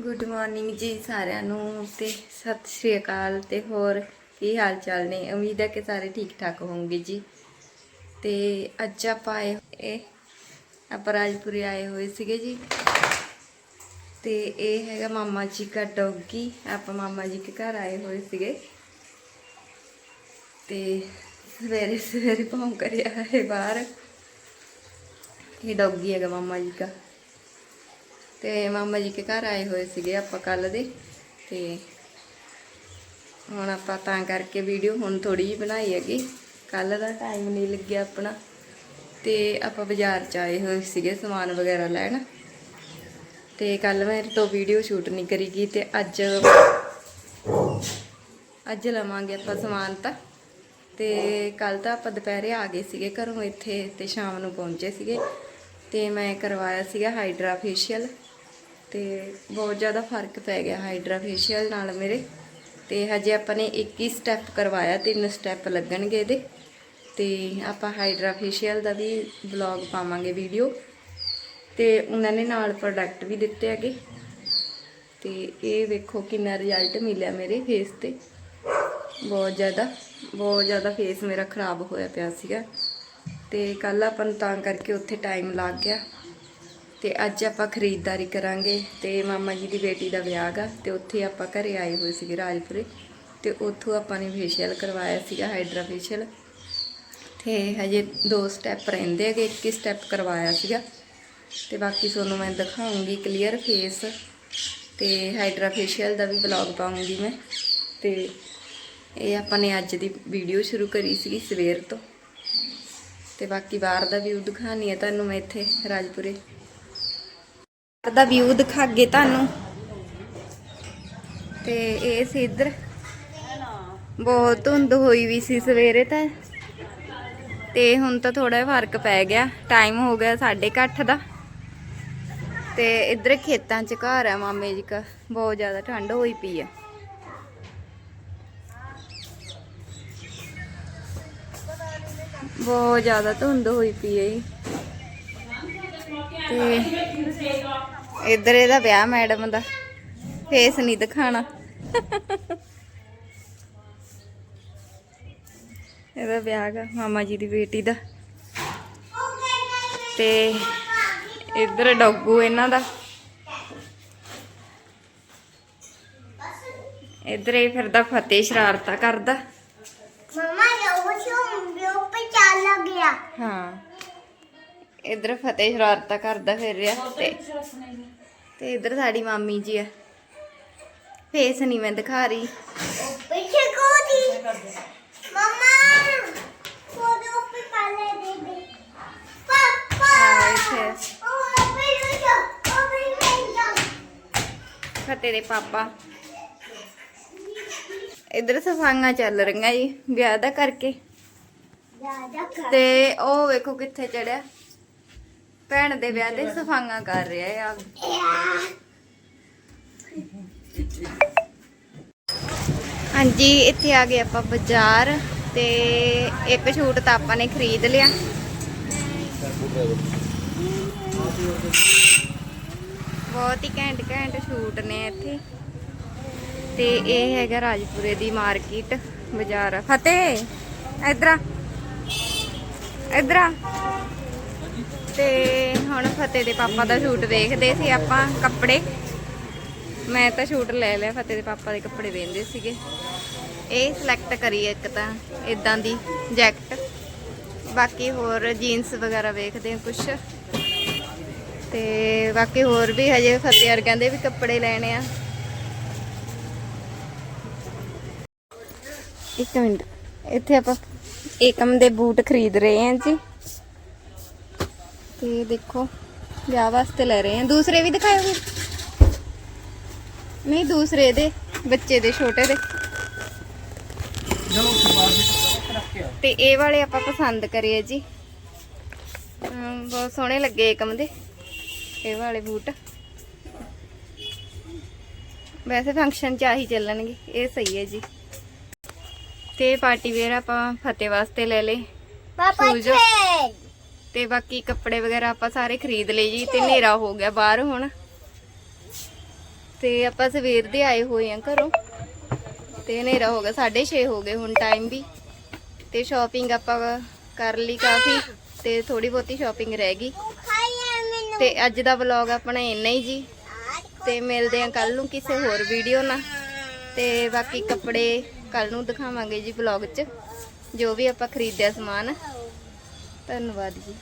Good morning ਜੀ ਸਾਰਿਆਂ ਨੂੰ ਤੇ ਸਤਿ ਸ਼੍ਰੀ ਅਕਾਲ ਤੇ ਹੋਰ ਕੀ ਹਾਲ ਚਾਲ ਨੇ? ਉਮੀਦ ਹੈ ਕਿ ਸਾਰੇ ਠੀਕ ਠਾਕ ਹੋਵੋਗੇ ਜੀ। ਤੇ ਅੱਜ ਆਪਾਂ ਆਏ ਇਹ ਆਪਾਂ ਰਾਜਪੁਰੇ ਆਏ ਹੋਏ ਸੀਗੇ ਜੀ। ਤੇ ਇਹ ਹੈਗਾ ਮਾਮਾ ਜੀ ਦਾ ਡੌਗੀ। ਆਪਾਂ ਮਾਮਾ ਜੀ ਦੇ ਘਰ ਆਏ ਹੋਏ ਸੀਗੇ। ਤੇ ਸਵੇਰੇ ਸਵੇਰੇ ਭੌਂਕ ਕਰਿਆ ਹੈ ਬਾਹਰ। ਇਹ ਡੌਗੀ ਹੈਗਾ ਮਾਮਾ ਜੀ ਦਾ। ਤੇ ਮਾਮਾ ਜੀ ਕੇ ਘਰ ਆਏ ਹੋਏ ਸੀਗੇ ਆਪਾਂ ਕੱਲ ਦੇ। ਤੇ ਹੁਣ ਆਪਾਂ ਤਾਂ ਕਰਕੇ ਵੀਡੀਓ ਹੁਣ ਥੋੜੀ ਜਿਹੀ ਬਣਾਈ ਹੈਗੀ। ਕੱਲ ਦਾ ਟਾਈਮ ਨਹੀਂ ਲੱਗਿਆ ਆਪਣਾ। ਤੇ ਆਪਾਂ ਬਾਜ਼ਾਰ ਚ ਆਏ ਹੋਏ ਸੀਗੇ ਸਮਾਨ ਵਗੈਰਾ ਲੈਣ। ਤੇ ਕੱਲ ਮੇਰੇ ਤੋਂ ਵੀਡੀਓ ਸ਼ੂਟ ਨਹੀਂ ਕਰੀ ਗਈ ਤੇ ਅੱਜ ਅੱਜ ਲਵਾਂਗੇ ਆਪਾਂ ਸਮਾਨ ਤਾਂ। ਤੇ ਕੱਲ ਤਾਂ ਆਪਾਂ ਦੁਪਹਿਰੇ ਆ ਗਏ ਸੀਗੇ ਘਰੋਂ ਇੱਥੇ ਤੇ ਸ਼ਾਮ ਨੂੰ ਪਹੁੰਚੇ ਸੀਗੇ। ਤੇ ਮੈਂ ਕਰਵਾਇਆ ਸੀਗਾ ਹਾਈਡਰਾ ਫੇਸ਼ੀਅਲ ਤੇ ਬਹੁਤ ਜ਼ਿਆਦਾ ਫ਼ਰਕ ਪੈ ਗਿਆ ਹਾਈਡਰਾ ਫੇਸ਼ੀਅਲ ਨਾਲ ਮੇਰੇ। ਤੇ ਹਜੇ ਆਪਾਂ ਨੇ 21 ਸਟੈਪ ਕਰਵਾਇਆ, ਤਿੰਨ ਸਟੈਪ ਲੱਗਣਗੇ ਇਹਦੇ। ਤੇ ਆਪਾਂ ਹਾਈਡਰਾ ਫੇਸ਼ੀਅਲ ਦਾ ਵੀ ਵਲੌਗ ਪਾਵਾਂਗੇ ਵੀਡੀਓ ਤੇ ਉਹਨਾਂ ਨੇ ਨਾਲ ਪ੍ਰੋਡਕਟ ਵੀ ਦਿੱਤੇ ਹੈਗੇ। ਤੇ ਇਹ ਵੇਖੋ ਕਿੰਨਾ ਰਿਜ਼ਲਟ ਮਿਲਿਆ ਮੇਰੇ ਫੇਸ ਤੇ। ਬਹੁਤ ਜ਼ਿਆਦਾ ਬਹੁਤ ਜ਼ਿਆਦਾ ਫੇਸ ਮੇਰਾ ਖਰਾਬ ਹੋਇਆ ਪਿਆ ਸੀਗਾ। ਤੇ ਕੱਲ ਆਪਾਂ ਨੂੰ ਤਾਂ ਕਰਕੇ ਉੱਥੇ ਟਾਈਮ ਲੱਗ ਗਿਆ। ਤੇ ਅੱਜ ਆਪਾਂ ਖਰੀਦਦਾਰੀ ਕਰਾਂਗੇ ਤੇ ਮਾਮਾ ਜੀ ਦੀ ਬੇਟੀ ਦਾ ਵਿਆਹ ਗਾ ਤੇ ਉੱਥੇ ਆਪਾਂ ਘਰੇ ਆਏ ਹੋਏ ਸੀਗੇ ਰਾਜਪੁਰੇ ਤੇ ਉੱਥੋਂ ਆਪਾਂ ਨੇ ਫੇਸ਼ੀਅਲ ਕਰਵਾਇਆ ਸੀਗਾ ਹਾਈਡਰਾ ਫੇਸ਼ੀਅਲ ਤੇ ਹਜੇ ਦੋ ਸਟੈਪ ਰਹਿੰਦੇ ਹੈਗੇ, ਇੱਕ ਹੀ ਸਟੈਪ ਕਰਵਾਇਆ ਸੀਗਾ ਤੇ ਬਾਕੀ ਤੁਹਾਨੂੰ ਮੈਂ ਦਿਖਾਉਂਗੀ ਕਲੀਅਰ ਫੇਸ ਤੇ ਹਾਈਡਰਾ ਫੇਸ਼ੀਅਲ ਦਾ ਵੀ ਵਲੌਗ ਪਾਉਂਗੀ ਮੈਂ ਤੇ ਇਹ ਆਪਾਂ ਨੇ ਅੱਜ ਦੀ ਵੀਡੀਓ ਸ਼ੁਰੂ ਕਰੀ ਸੀਗੀ ਸਵੇਰ ਤੋਂ ਤੇ ਬਾਕੀ ਬਾਹਰ ਦਾ ਵਿਊ ਦਿਖਾਣੀ ਹੈ ਤੁਹਾਨੂੰ ਮੈਂ ਇੱਥੇ ਰਾਜਪੁਰੇ। ਦਾ ਵਿਊ ਦਿਖਾਗੇ ਤੁਹਾਨੂੰ। ਤੇ ਇਹ ਸੀ ਇੱਧਰ। ਬਹੁਤ ਧੁੰਦ ਹੋਈ ਵੀ ਸੀ ਸਵੇਰੇ ਤਾਂ। ਤੇ ਹੁਣ ਤਾਂ ਥੋੜਾ ਫ਼ਰਕ ਪੈ ਗਿਆ। ਟਾਈਮ ਹੋ ਗਿਆ 8:30 ਦਾ। ਤੇ ਇੱਧਰ ਖੇਤਾਂ 'ਚ ਘਰ ਹੈ ਮਾਮੇ ਜੀ ਦਾ ਬਹੁਤ ਜ਼ਿਆਦਾ ਠੰਡ ਹੋਈ ਪਈ ਹੈ ਬਹੁਤ ਜ਼ਿਆਦਾ ਧੁੰਦ ਹੋਈ ਪਈ ਹੈ ਜੀ। ਤੇ ਇੱਧਰ ਇਹਦਾ ਵਿਆਹ ਮੈਡਮ ਦਾ। ਫੇਸ ਨਹੀਂ ਦਿਖਾਣਾ। ਇਹਦਾ ਵਿਆਹ ਗਾ ਮਾਮਾ ਜੀ ਦੀ ਬੇਟੀ ਦਾ। ਤੇ ਇੱਧਰ ਡੌਗੂ ਇਹਨਾਂ ਦਾ। ਇੱਧਰ ਇਹ ਫਿਰਦਾ ਫਤਿਹ ਸ਼ਰਾਰਤਾਂ ਕਰਦਾ। ਮਮਾ ਉਹ ਸ਼ੋਂ ਉੱਪਰ ਚੱਲ ਗਿਆ। ਹਾਂ। ਇੱਧਰ ਫਤਿਹ ਸ਼ਰਾਰਤਾਂ ਕਰਦਾ ਫਿਰ ਰਿਹਾ ਤੇ ਤੇ ਇੱਧਰ ਸਾਡੀ ਮਾਮੀ ਜੀ ਆ। ਫੇਸ ਨਹੀਂ ਮੈਂ ਦਿਖਾ ਰਹੀ। ਪਿੱਛੇ ਕੋਦੀ ਮਮਾ ਕੋਦੇ ਉੱਪਰ ਪਾਲੇ ਦੇ ਦੇ। ਪਾਪਾ ਹਾਂ, ਇੱਥੇ। ਉਹ ਉੱਪਰ ਜਾ ਉੱਪਰ ਜਾ। ਫਤਿਹ ਦੇ ਪਾਪਾ। ਇੱਧਰ ਸਫਾਈਆਂ ਚੱਲ ਰਹੀਆਂ ਜੀ ਵਿਆਹ ਦਾ ਕਰਕੇ। ਤੇ ਉਹ ਵੇਖੋ ਕਿੱਥੇ ਚੜਿਆ ਭੈਣ ਦੇ ਵਿਆਹ ਤੇ ਸਫਾਈਆਂ ਕਰ ਰਿਹਾ ਆ। ਹਾਂਜੀ, ਇੱਥੇ ਆ ਗਏ ਆਪਾਂ ਬਾਜ਼ਾਰ ਤੇ ਇੱਕ ਛੂਟ ਤਾਂ ਆਪਾਂ ਨੇ ਖਰੀਦ ਲਿਆ। ਬਹੁਤ ਹੀ ਘੈਂਟ ਘੈਂਟ ਛੂਟ ਨੇ ਇੱਥੇ। ਤੇ ਇਹ ਹੈਗਾ ਰਾਜਪੁਰੇ ਦੀ ਮਾਰਕੀਟ ਬਾਜ਼ਾਰ। ਫਤਿਹ, ਇਧਰ ਆ। ਇਧਰ ਤੇ ਹੁਣ ਫਤਿਹ ਦੇ ਪਾਪਾ ਦਾ ਸ਼ੂਟ ਵੇਖਦੇ ਸੀ ਆਪਾਂ ਕੱਪੜੇ। ਮੈਂ ਤਾਂ ਸ਼ੂਟ ਲੈ ਲਿਆ, ਫਤਿਹ ਦੇ ਪਾਪਾ ਦੇ ਕੱਪੜੇ ਵੇਂਦੇ ਸੀਗੇ। ਇਹ ਸਿਲੈਕਟ ਕਰੀ ਇੱਕ ਤਾਂ ਇਦਾਂ ਦੀ ਜੈਕਟ। ਬਾਕੀ ਹੋਰ ਜੀਨਸ ਵਗੈਰਾ ਵੇਖਦੇ ਹਾਂ ਕੁਛ। ਤੇ ਬਾਕੀ ਹੋਰ ਵੀ ਹਜੇ ਫਤਿਹ ਯਾਰ ਕਹਿੰਦੇ ਵੀ ਕੱਪੜੇ ਲੈਣੇ ਆ। ਇੱਕ ਮਿੰਟ, ਇੱਥੇ ਆਪਾਂ ਏਕਮ ਦੇ ਬੂਟ ਖਰੀਦ ਰਹੇ ਹਾਂ ਜੀ। ਤੇ ਦੇਖੋ ਵਿਆਹ ਵਾਸਤੇ ਲੈ ਰਹੇ ਹਾਂ ਦੂਸਰੇ ਵੀ ਦਿਖਾਓ ਫਿਰ ਨਹੀਂ ਦੂਸਰੇ ਦੇ ਬੱਚੇ ਦੇ ਛੋਟੇ ਦੇ। ਤੇ ਇਹ ਵਾਲੇ ਆਪਾਂ ਪਸੰਦ ਕਰੀਏ ਜੀ। ਬਹੁਤ ਸੋਹਣੇ ਲੱਗੇ ਏਕਮ ਦੇ ਇਹ ਵਾਲੇ ਬੂਟ। ਵੈਸੇ ਫੰਕਸ਼ਨ ਚ ਆਹੀ ਚੱਲਣਗੇ ਇਹ ਸਹੀ ਹੈ ਜੀ। ਤੇ ਪਾਰਟੀ ਵੇਅਰ ਆਪਾਂ ਫਤਿਹ ਵਾਸਤੇ ਲੈ ਲੇ ਪਾਪਾ ਸ਼ੂਜ਼। ਛੇ ਤੇ ਬਾਕੀ ਕੱਪੜੇ ਵਗੈਰਾ ਆਪਾਂ ਸਾਰੇ ਖਰੀਦ ਲਏ ਜੀ ਤੇ ਹਨੇਰਾ ਹੋ ਗਿਆ ਬਾਹਰ ਹੁਣ। ਤੇ ਆਪਾਂ ਸਵੇਰ ਦੇ ਆਏ ਹੋਏ ਆ ਘਰੋਂ ਤੇ ਹਨੇਰਾ ਹੋ ਗਿਆ 6:30 ਹੋ ਗਏ ਹੁਣ ਟਾਈਮ ਵੀ। ਤੇ ਸ਼ਾਪਿੰਗ ਆਪਾਂ ਕਰ ਲਈ ਕਾਫੀ ਤੇ ਥੋੜੀ ਬਹੁਤੀ ਸ਼ਾਪਿੰਗ ਰਹਿ ਗਈ। ਖਾਇਆ ਤੇ ਅੱਜ ਦਾ ਵਲੌਗ ਆਪਣਾ ਇੰਨਾ ਹੀ ਜੀ। ਤੇ ਮਿਲਦੇ ਆ ਕੱਲ ਨੂੰ ਕਿਸੇ ਹੋਰ ਵੀਡੀਓ ਨਾਲ। ਤੇ ਬਾਕੀ ਕੱਪੜੇ ਕੱਲ ਨੂੰ ਦਿਖਾਵਾਂਗੇ ਜੀ ਵਲੌਗ 'ਚ, ਜੋ ਵੀ ਆਪਾਂ ਖਰੀਦਿਆ ਸਮਾਨ। ਧੰਨਵਾਦ ਜੀ।